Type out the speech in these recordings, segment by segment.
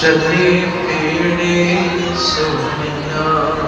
چلے پیڑے سویا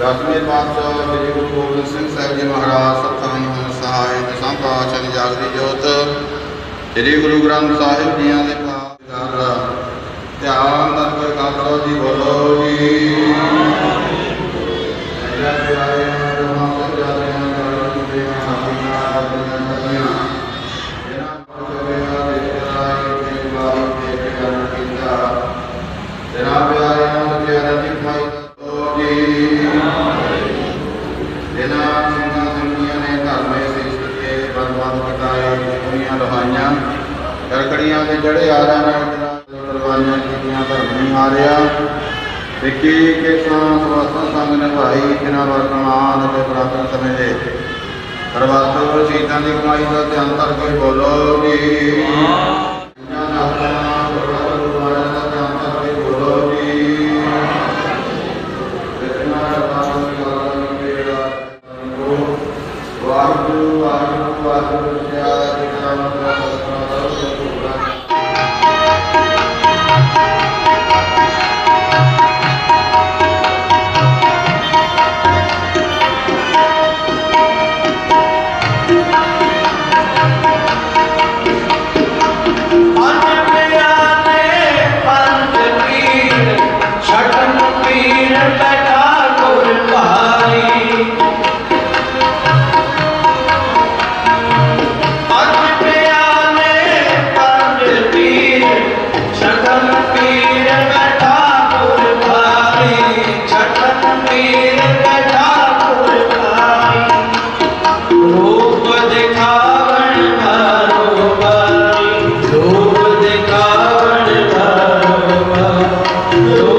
ਦਸਵੇਂ ਪਾਤਸ਼ਾਹ ਸ੍ਰੀ ਗੁਰੂ ਗੋਬਿੰਦ ਸਿੰਘ ਸਾਹਿਬ ਜੀ ਮਹਾਰਾਜ ਸਤਿਗੁਰਾਂ ਨੂੰ ਸਹਾਇ ਦਸਾਂ ਪਾਤਸ਼ਾਹ ਜਾਗਦੀ ਜੋਤ, ਸ੍ਰੀ ਗੁਰੂ ਗ੍ਰੰਥ ਸਾਹਿਬ ਜੀਆਂ ਦੇ ਪਾਤਸ਼ਾਹ ਧਿਆਨ ਦਾ ਪ੍ਰਕਾਸ਼ ਜੀ, ਬੋਲੋ ਗੜਗੜੀਆਂ ਦੇ ਜੜੇ ਆ ਨਾਲ ਜਿਹੜਾ ਕੀਤੀਆਂ ਧਰਮੀ ਹਾਰਿਆ। ਤੇ ਕੇ ਸਾਂ ਸਵਾਸਾਂ ਸੰਗ ਨਿਭਾਈ ਜਿਨ੍ਹਾਂ ਵਰਤਮਾਨ ਅਤੇ ਪ੍ਰਾਤਨ ਸਮੇਂ ਦੇ ਸਰਬੱਤ ਸ਼ਹੀਦਾਂ ਦੀ ਕਮਾਈ ਦਾ ਧਿਆਨ ਕਰਕੇ ਬੋਲੋ ਜੀ। ਇਹਨਾਂ ਨਾਮਾਂ Lord.